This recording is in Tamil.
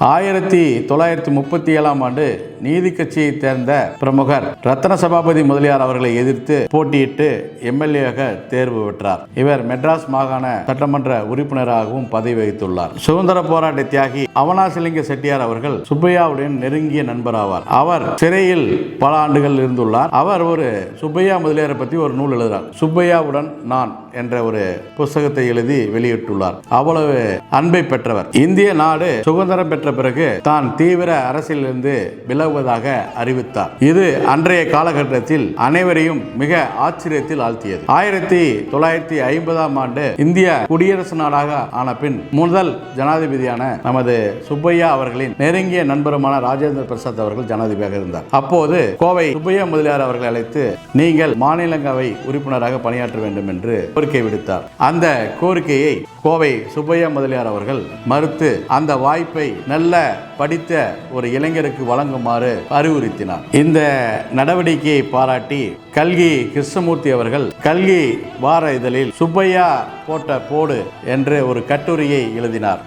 ஆயிரத்தி தொள்ளாயிரத்தி முப்பத்தி ஏழாம் ஆண்டு நீதி கட்சியை சேர்ந்த பிரமுகர் ரத்ன சபாபதி முதலியார் அவர்களை எதிர்த்து போட்டியிட்டு எம்எல்ஏவாக தேர்வு பெற்றார். இவர் மெட்ராஸ் மாகாண சட்டமன்ற உறுப்பினராகவும் பதவி வகித்துள்ளார் சுதந்திர போராட்ட தியாகி அவனாசிலிங்க செட்டியார் அவர்கள் சுப்பையாவுடன் நெருங்கிய நண்பர் ஆவார் அவர் சிறையில் பல ஆண்டுகள் இருந்துள்ளார். அவர் ஒரு சுப்பையா முதலியாரை பற்றி ஒரு நூல் எழுதுறார். சுப்பையாவுடன் நான் என்ற ஒரு புஸ்தகத்தை எழுதி வெளியிட்டுள்ளார். அவ்வளவு அன்பை பெற்றவர். இந்திய நாடு சுதந்திரம் பெற்ற பிறகு தான் தீவிர அரசியலிருந்து விலகுவதாக அறிவித்தார். இது அன்றைய காலகட்டத்தில் அனைவரையும் மிக ஆச்சரியத்தில் ஆழ்த்தியது. ஆயிரத்தி தொள்ளாயிரத்தி ஐம்பதாம் ஆண்டு இந்திய குடியரசு நாடாக ஆன பின் முதல் ஜனாதிபதியான நமது சுப்பையா அவர்களின் நெருங்கிய நண்பருமான ராஜேந்திர பிரசாத் அவர்கள் ஜனாதிபதியாக இருந்தார். அப்போது கோவை சுப்பையா முதலியார் அவர்களை அழைத்து நீங்கள் மாநிலங்களவை உறுப்பினராக பணியாற்ற வேண்டும் என்று கோரிக்கை விடுத்தார். அந்த கோரிக்கையை கோவை சுப்பையா முதலியார் அவர்கள் மறுத்து அந்த வாய்ப்பை நல்ல படித்த ஒரு இளைஞருக்கு வழங்குமாறு அறிவுறுத்தினார். இந்த நடவடிக்கையை பாராட்டி கல்கி கிருஷ்ணமூர்த்தி அவர்கள் கல்கி வார இதழில் சுப்பையா போட்ட போடு என்று ஒரு கட்டுரையை எழுதினார்.